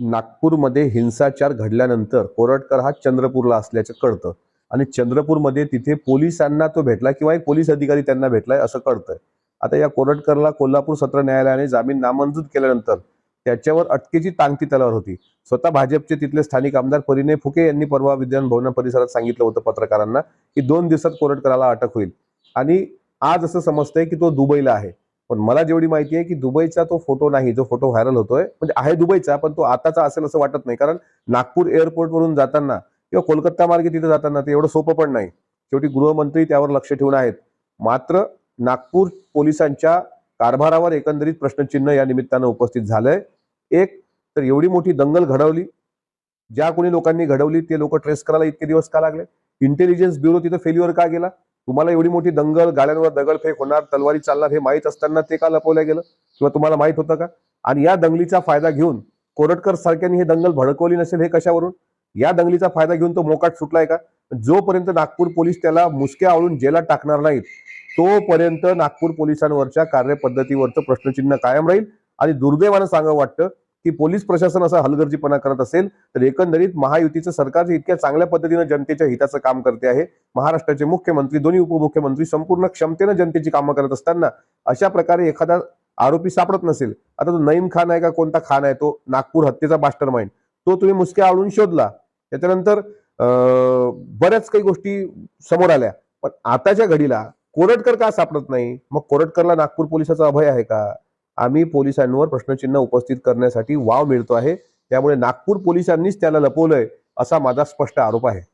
नागपूरमध्ये हिंसाचार घडल्यानंतर कोरटकर हा चंद्रपूरला असल्याचं कळतं. आणि चंद्रपूरमध्ये तिथे पोलिसांना तो भेटला किंवा एक पोलीस अधिकारी त्यांना भेटलाय असं कळतंय. आता या कोरटकरला कोल्हापूर सत्र न्यायालयाने जामीन नामंजूर केल्यानंतर त्याच्यावर अटकेची टांगती तलवार होती. स्वतः भाजपचे तिथले स्थानिक आमदार परिणय फुके यांनी परवा विद्यान भवन परिसरात सांगितलं होतं पत्रकारांना की दोन दिवसात कोरटकराला अटक होईल. आणि आज असं समजतंय की तो दुबईला आहे. पण मला जेवढी माहिती आहे की दुबईचा तो फोटो नाही जो फोटो व्हायरल होतोय म्हणजे आहे दुबईचा पण तो आताचा असेल असं वाटत नाही. कारण नागपूर एअरपोर्ट वरून जाताना किंवा कोलकाता मार्गे तिथे जाताना ते एवढं सोपं पण नाही. शेवटी गृहमंत्री त्यावर लक्ष ठेवून आहेत. मात्र नागपूर पोलिसांच्या कारभारावर एकंदरीत प्रश्नचिन्ह या निमित्तानं उपस्थित झालंय. एक तर एवढी मोठी दंगल घडवली. ज्या कोणी लोकांनी घडवली ते लोक ट्रेस करायला इतके दिवस का लागले? इंटेलिजन्स ब्युरो तिथं फेल्युअर का गेला? तुम्हाला एवढी मोठी दंगल गाड्यांवर दगडफेक होणार तलवारी चालणार हे माहीत असताना ते का लपवलं गेलं? किंवा तुम्हाला माहीत होतं का? आणि या दंगलीचा फायदा घेऊन कोरटकर सारख्यांनी हे दंगल भडकवली नसेल हे कशावरून? या दंगलीचा फायदा घेऊन तो मोकाट सुटलाय का? जोपर्यंत नागपूर पोलीस त्याला मुसक्या आवळून जेलात टाकणार नाहीत तोपर्यंत नागपूर पोलिसांवरच्या कार्यपद्धतीवरचं प्रश्नचिन्ह कायम राहील आणि दुर्दैवानं सांगावं वाटतं की पोलीस प्रशासन असा हलगर्जीपणा करत असेल तर एकंदरीत महायुतीचं सरकार इतक्या चांगल्या पद्धतीनं जनतेच्या हिताचं काम करते आहे. महाराष्ट्राचे मुख्यमंत्री दोन्ही उपमुख्यमंत्री संपूर्ण क्षमतेनं जनतेची कामं करत असताना अशा प्रकारे एखादा आरोपी सापडत नसेल आता तो नईम खान आहे का कोणता खान आहे तो नागपूर हत्येचा मास्टर माइंड तो तुम्ही मुसक्या आवळून शोधला. त्याच्यानंतर बऱ्याच काही गोष्टी समोर आल्या. पण आताच्या घडीला कोरटकर का सापडत नाही? मग कोरटकरला नागपूर पोलिसाचा अभय आहे का? आम्ही पोलिसांवर प्रश्नचिन्ह उपस्थित करण्यासाठी वाव मिळतो आहे. त्यामुळे नागपूर पोलिसांनीच त्याला लपवलंय असा माझा स्पष्ट आरोप आहे.